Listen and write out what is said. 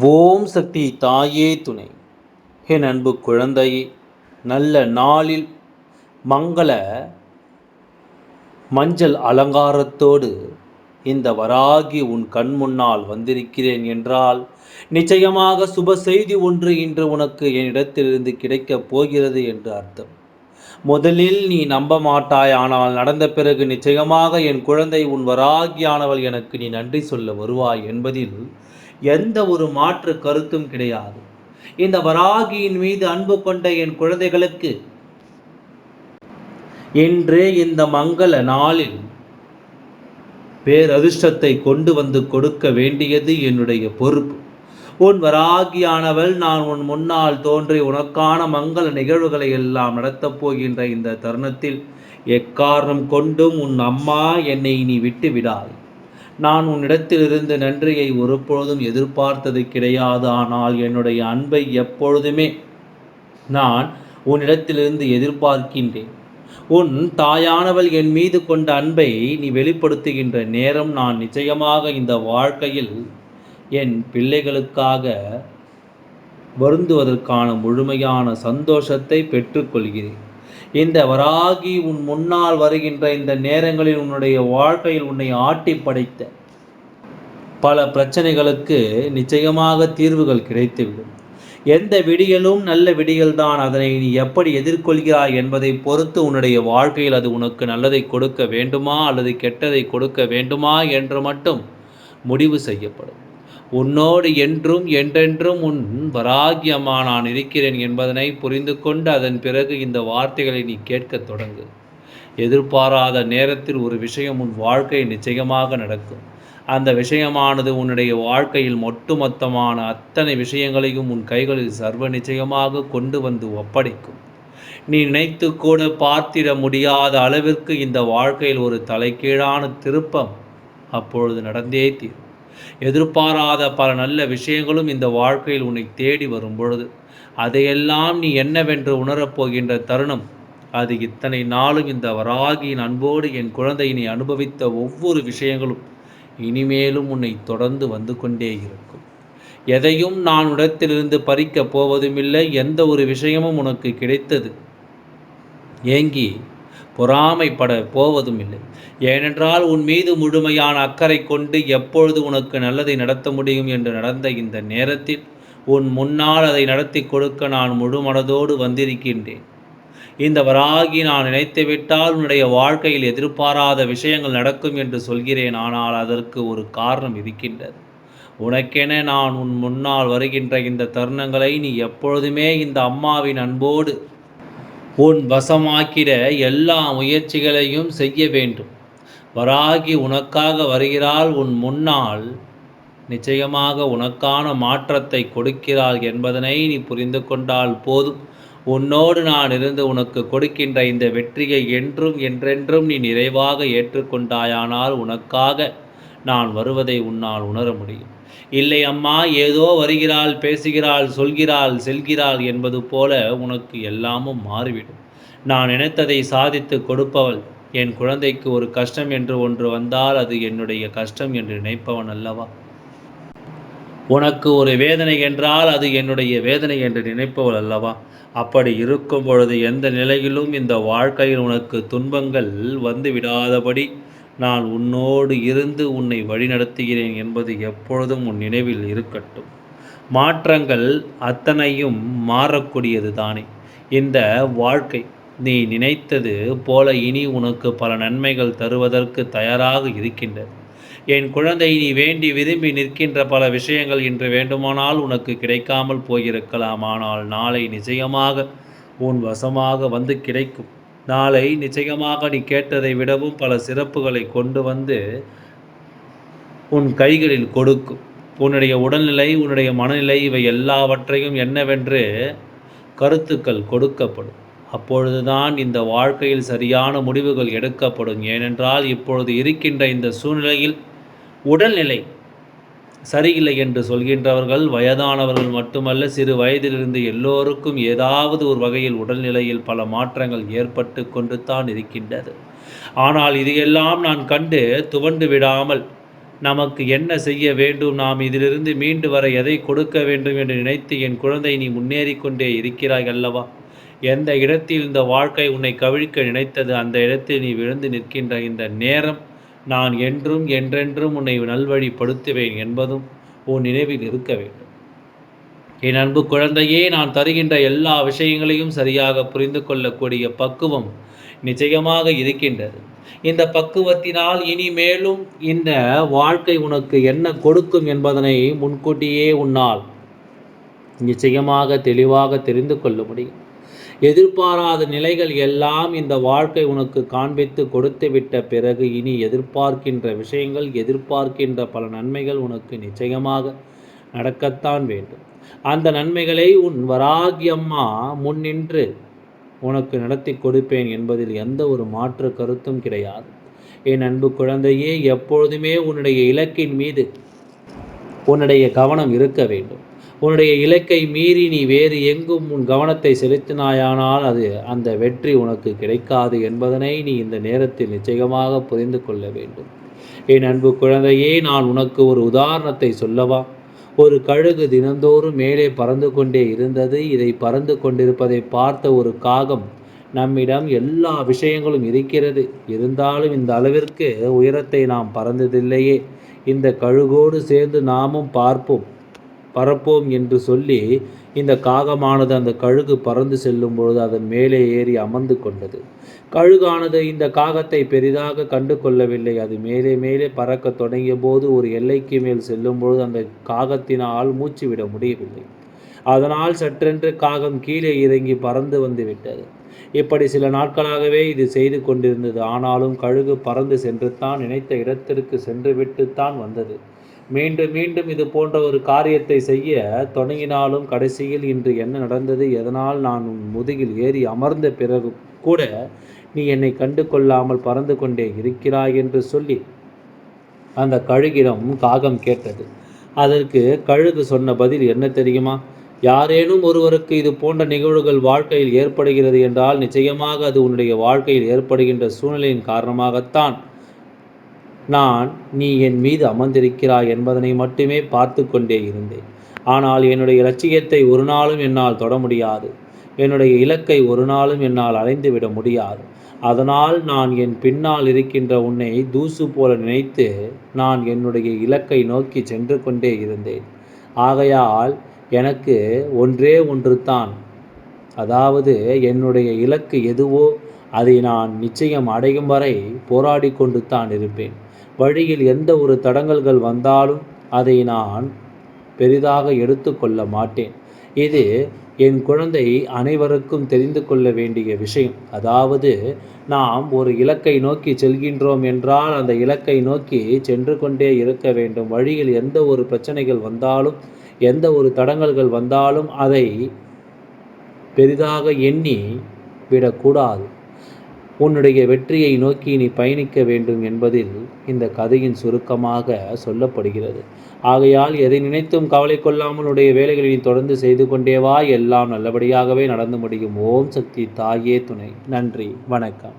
ஓம் சக்தி தாயே துணை. என் அன்பு குழந்தையே நல்ல நாளில் மங்கள மஞ்சள் அலங்காரத்தோடு இந்த வராகி உன் கண் முன்னால் வந்திருக்கிறேன் என்றால் நிச்சயமாக சுப செய்தி ஒன்று இன்று உனக்கு என்னிடத்திலிருந்து கிடைக்கப் போகிறது என்று அர்த்தம். முதலில் நீ நம்ப மாட்டாய் ஆனால் நடந்த பிறகு நிச்சயமாக என் குழந்தை உன் வராகியானவள் எனக்கு நீ நன்றி சொல்ல வருவாய் என்பதில் எந்த ஒரு மாற்று கருத்தும் கிடையாது. இந்த வராகியின் மீது அன்பு கொண்ட என் குழந்தைகளுக்கு இன்று இந்த மங்கள நாளில் பேரதிர்ஷ்டத்தை கொண்டு வந்து கொடுக்க வேண்டியது என்னுடைய பொறுப்பு. உன் வராகியானவள் நான் உன் முன்னால் தோன்றி உனக்கான மங்கள நிகழ்வுகளை எல்லாம் நடத்தப் போகின்ற இந்த தருணத்தில் எக்காரணம் கொண்டும் உன் அம்மா என்னை நீ விட்டு விடாது. நான் உன்னிடத்திலிருந்து நன்றியை ஒருபொழுதும் எதிர்பார்த்தது கிடையாது. ஆனால் என்னுடைய அன்பை எப்பொழுதுமே நான் உன்னிடத்திலிருந்து எதிர்பார்க்கின்றேன். உன் தாயானவள் என் மீது கொண்ட அன்பை நீ வெளிப்படுத்துகின்ற நேரம் நான் நிச்சயமாக இந்த வாழ்க்கையில் என் பிள்ளைகளுக்காக வருந்துவதற்கான முழுமையான சந்தோஷத்தை பெற்றுக்கொள்கிறேன். இந்த வராகி உன் முன்னால் வருகின்ற இந்த நேரங்களில் உன்னுடைய வாழ்க்கையில் உன்னை ஆட்டி படைத்த பல பிரச்சனைகளுக்கு நிச்சயமாக தீர்வுகள் கிடைத்துவிடும். எந்த விடியலும் நல்ல விடியல்தான் அதனை நீ எப்படி எதிர்கொள்கிறாய் என்பதை பொறுத்து உன்னுடைய வாழ்க்கையில் அது உனக்கு நல்லதை கொடுக்க வேண்டுமா அல்லது கெட்டதை கொடுக்க வேண்டுமா என்று மட்டும் முடிவு செய்யப்படும். உன்னோடு என்றும் என்றென்றும் உன் வராகியமா நான் இருக்கிறேன் என்பதனை புரிந்து கொண்டு அதன் பிறகு இந்த வார்த்தைகளை நீ கேட்கத் தொடங்கு. எதிர்பாராத நேரத்தில் ஒரு விஷயம் உன் வாழ்க்கை நிச்சயமாக நடக்கும். அந்த விஷயமானது உன்னுடைய வாழ்க்கையில் ஒட்டுமொத்தமான அத்தனை விஷயங்களையும் உன் கைகளில் சர்வ நிச்சயமாக கொண்டு வந்து ஒப்படைக்கும். நீ நினைத்து கூட பார்த்திட முடியாத அளவிற்கு இந்த வாழ்க்கையில் ஒரு தலைகீழான திருப்பம் அப்பொழுது நடந்தே தீரும். எதிர்பாராத பல நல்ல விஷயங்களும் இந்த வாழ்க்கையில் உன்னை தேடி வரும் பொழுது. அதையெல்லாம் நீ என்னவென்று உணரப்போகின்ற தருணம். அது இத்தனை நாளும் இந்த வராகியின் அன்போடு என் குழந்தையினை அனுபவித்த ஒவ்வொரு விஷயங்களும் இனிமேலும் உன்னை தொடர்ந்து வந்து கொண்டே இருக்கும். எதையும் நான் உடத்திலிருந்து பறிக்கப் போவதும் இல்லை எந்த ஒரு விஷயமும் உனக்கு கிடைத்தது. ஏங்கி பொறாமைப்பட போவதும் இல்லை. ஏனென்றால் உன் மீது முழுமையான அக்கறை கொண்டு எப்பொழுது உனக்கு நல்லதை நடத்த முடியும் என்று நடந்த இந்த நேரத்தில் உன் முன்னால் அதை நடத்தி கொடுக்க நான் முழு மனதோடு வந்திருக்கின்றேன். இந்த வராகி நான் நினைத்துவிட்டால் உன்னுடைய வாழ்க்கையில் எதிர்பாராத விஷயங்கள் நடக்கும் என்று சொல்கிறேன். ஆனால் அதற்கு ஒரு காரணம் இருக்கின்றது. உனக்கென நான் உன் முன்னால் வருகின்ற இந்த தருணங்களை நீ எப்பொழுதுமே இந்த அம்மாவின் அன்போடு உன் வசமாக்கிற எல்லா முயற்சிகளையும் செய்ய வேண்டும். வராகி உனக்காக வருகிறாள் உன் முன்னால். நிச்சயமாக உனக்கான மாற்றத்தை கொடுக்கிறாள் என்பதனை நீ புரிந்து கொண்டால் போதும். உன்னோடு நான் இருந்து உனக்கு கொடுக்கின்ற இந்த வெற்றியை என்றும் என்றென்றும் நீ நிறைவாக ஏற்றுக்கொண்டாயானால் உனக்காக நான் வருவதை உன்னால் உணர முடியும். இல்லை அம்மா ஏதோ வருகிறாள் பேசுகிறாள் சொல்கிறாள் செல்கிறாள் என்பது போல உனக்கு எல்லாமும் மாறிவிடும். நான் நினைத்ததை சாதித்து கொடுப்பவள் என் குழந்தைக்கு ஒரு கஷ்டம் என்று ஒன்று வந்தால் அது என்னுடைய கஷ்டம் என்று நினைப்பவன் அல்லவா? உனக்கு ஒரு வேதனை என்றால் அது என்னுடைய வேதனை என்று நினைப்பவள் அல்லவா? அப்படி இருக்கும் பொழுது எந்த நிலையிலும் இந்த வாழ்க்கையில் உனக்கு துன்பங்கள் வந்து விடாதபடி நான் உன்னோடு இருந்து உன்னை வழிநடத்துகிறேன் என்பது எப்பொழுதும் உன் நினைவில் இருக்கட்டும். மாற்றங்கள் அத்தனையும் மாறக்கூடியது தானே. இந்த வாழ்க்கை நீ நினைத்தது போல இனி உனக்கு பல நன்மைகள் தருவதற்கு தயாராக இருக்கின்றது. என் குழந்தை நீ வேண்டி விரும்பி நிற்கின்ற பல விஷயங்கள் இன்று வேண்டுமானால் உனக்கு கிடைக்காமல் போயிருக்கலாம். ஆனால் நாளை நிச்சயமாக உன் வசமாக வந்து கிடைக்கும். நாளை நிச்சயமாக நீ கேட்டதை விடவும் பல சிறப்புகளை கொண்டு வந்து உன் கைகளில் கொடுக்கும். உன்னுடைய உடல்நிலை உன்னுடைய மனநிலை இவை எல்லாவற்றையும் என்னவென்று கருத்துக்கள் கொடுக்கப்படும். அப்பொழுதுதான் இந்த வாழ்க்கையில் சரியான முடிவுகள் எடுக்கப்படும். ஏனென்றால் இப்பொழுது இருக்கின்ற இந்த சூழ்நிலையில் உடல்நிலை சரியில்லை என்று சொல்கின்றவர்கள் வயதானவர்கள் மட்டுமல்ல சிறு வயதிலிருந்து எல்லோருக்கும் ஏதாவது ஒரு வகையில் உடல்நிலையில் பல மாற்றங்கள் ஏற்பட்டு கொண்டு தான் இருக்கின்றது. ஆனால் இதையெல்லாம் நான் கண்டு துவண்டு விடாமல் நமக்கு என்ன செய்ய வேண்டும் நாம் இதிலிருந்து மீண்டு வர எதை கொடுக்க வேண்டும் என்று நினைத்து என் குழந்தை நீ முன்னேறி கொண்டே இருக்கிறாய் அல்லவா? எந்த இடத்தில் இந்த வாழ்க்கை உன்னை கவிழ்க்க நினைத்தது அந்த இடத்தில் நீ விழுந்து நிற்கின்ற இந்த நேரம் நான் என்றும் என்றென்றும் உன்னை நல்வழிப்படுத்துவேன் என்பதும் உன் நினைவில் இருக்க வேண்டும். என் அன்பு குழந்தையே நான் தருகின்ற எல்லா விஷயங்களையும் சரியாக புரிந்து கொள்ளக்கூடிய பக்குவம் நிச்சயமாக இருக்கின்றது. இந்த பக்குவத்தினால் இனிமேலும் இந்த வாழ்க்கை உனக்கு என்ன கொடுக்கும் என்பதனை முன்கூட்டியே உன்னால் நிச்சயமாக தெளிவாக தெரிந்து கொள்ள முடியும். எதிர்பாராத நிலைகள் எல்லாம் இந்த வாழ்க்கை உனக்கு காண்பித்து கொடுத்து விட்ட பிறகு இனி எதிர்பார்க்கின்ற விஷயங்கள் எதிர்பார்க்கின்ற பல நன்மைகள் உனக்கு நிச்சயமாக நடக்கத்தான் வேண்டும். அந்த நன்மைகளை உன் வராகியம்மா முன்னின்று உனக்கு நடத்தி கொடுப்பேன் என்பதில் எந்த ஒரு மாற்று கருத்தும் கிடையாது. என் அன்பு குழந்தையே எப்பொழுதுமே உன்னுடைய இலக்கின் மீது உன்னுடைய கவனம் இருக்க வேண்டும். உன்னுடைய இலக்கை மீறி நீ வேறு எங்கும் உன் கவனத்தை செலுத்தினாயானால் அது அந்த வெற்றி உனக்கு கிடைக்காது என்பதனை நீ இந்த நேரத்தில் நிச்சயமாக புரிந்து கொள்ள வேண்டும். என் அன்பு குழந்தையே நான் உனக்கு ஒரு உதாரணத்தை சொல்லவா? ஒரு கழுகு தினந்தோறும் மேலே பறந்து கொண்டே இருந்தது இதை பறந்து கொண்டிருப்பதை பார்த்த ஒரு காகம் நம்மிடம் எல்லா விஷயங்களும் இருக்கிறது. இருந்தாலும் இந்த அளவிற்கு உயரத்தை நாம் பறந்ததில்லையே. இந்த கழுகோடு சேர்ந்து நாமும் பார்ப்போம். பறப்போம் என்று சொல்லி இந்த காகமானது அந்த கழுகு பறந்து செல்லும் பொழுது அதன் மேலே ஏறி அமர்ந்து கொண்டது. கழுகானது இந்த காகத்தை பெரிதாக கண்டு கொள்ளவில்லை. அது மேலே மேலே பறக்க தொடங்கிய போது ஒரு எல்லைக்கு மேல் செல்லும் பொழுது அந்த காகத்தினால் மூச்சு விட முடியவில்லை. அதனால் சற்றென்று காகம் கீழே இறங்கி பறந்து வந்து விட்டது. இப்படி சில நாட்களாகவே இது செய்து கொண்டிருந்தது. ஆனாலும் கழுகு பறந்து சென்று தான் நினைத்த இடத்திற்கு சென்று விட்டுத்தான் வந்தது. மீண்டும் மீண்டும் இது போன்ற ஒரு காரியத்தை செய்ய தொடங்கினாலும் கடைசியில் இன்று என்ன நடந்தது? எதனால் நான் உன் முதுகில் ஏறி அமர்ந்த பிறகு கூட நீ என்னை கண்டு கொள்ளாமல் பறந்து கொண்டே இருக்கிறாய் என்று சொல்லி அந்த கழுகிடம் காகம் கேட்டது. அதற்கு கழுகு சொன்ன பதில் என்ன தெரியுமா? யாரேனும் ஒருவருக்கு இது போன்ற நிகழ்வுகள் வாழ்க்கையில் ஏற்படுகிறது என்றால் நிச்சயமாக அது உன்னுடைய வாழ்க்கையில் ஏற்படுகின்ற சூழ்நிலையின் காரணமாகத்தான் நான் நீ என் மீது அமர்ந்திருக்கிறாய் என்பதனை மட்டுமே பார்த்து கொண்டே இருந்தேன். ஆனால் என்னுடைய லட்சியத்தை ஒரு நாளும் என்னால் தொட முடியாது. என்னுடைய இலக்கை ஒரு நாளும் என்னால் அடைந்துவிட முடியாது. அதனால் நான் என் பின்னால் இருக்கின்ற உன்னை தூசு போல நினைத்து நான் என்னுடைய இலக்கை நோக்கி சென்று கொண்டே இருந்தேன். ஆகையால் எனக்கு ஒன்றே ஒன்று தான் அதாவது என்னுடைய இலக்கு எதுவோ அதை நான் நிச்சயம் அடையும் வரை போராடி கொண்டு தான் இருப்பேன். வழியில் எந்த ஒரு தடங்கல்கள் வந்தாலும் அதை நான் பெரிதாக எடுத்துக்கொள்ள மாட்டேன். இது என் குழந்தை அனைவருக்கும் தெரிந்து கொள்ள வேண்டிய விஷயம். அதாவது நாம் ஒரு இலக்கை நோக்கி செல்கின்றோம் என்றால் அந்த இலக்கை நோக்கி சென்று கொண்டே இருக்க வேண்டும். வழியில் எந்த ஒரு பிரச்சனைகள் வந்தாலும் எந்த ஒரு தடங்கல்கள் வந்தாலும் அதை பெரிதாக எண்ணி விடக்கூடாது. உன்னுடைய வெற்றியை நோக்கி நீ பயணிக்க வேண்டும் என்பதில் இந்த கதையின் சுருக்கமாக சொல்லப்படுகிறது. ஆகையால் எதை நினைத்தும் கவலை கொள்ளாமல் உடைய வேலைகளை நீ தொடர்ந்து செய்து கொண்டேவா எல்லாம் நல்லபடியாகவே நடந்து முடியும். ஓம் சக்தி தாயே துணை. நன்றி. வணக்கம்.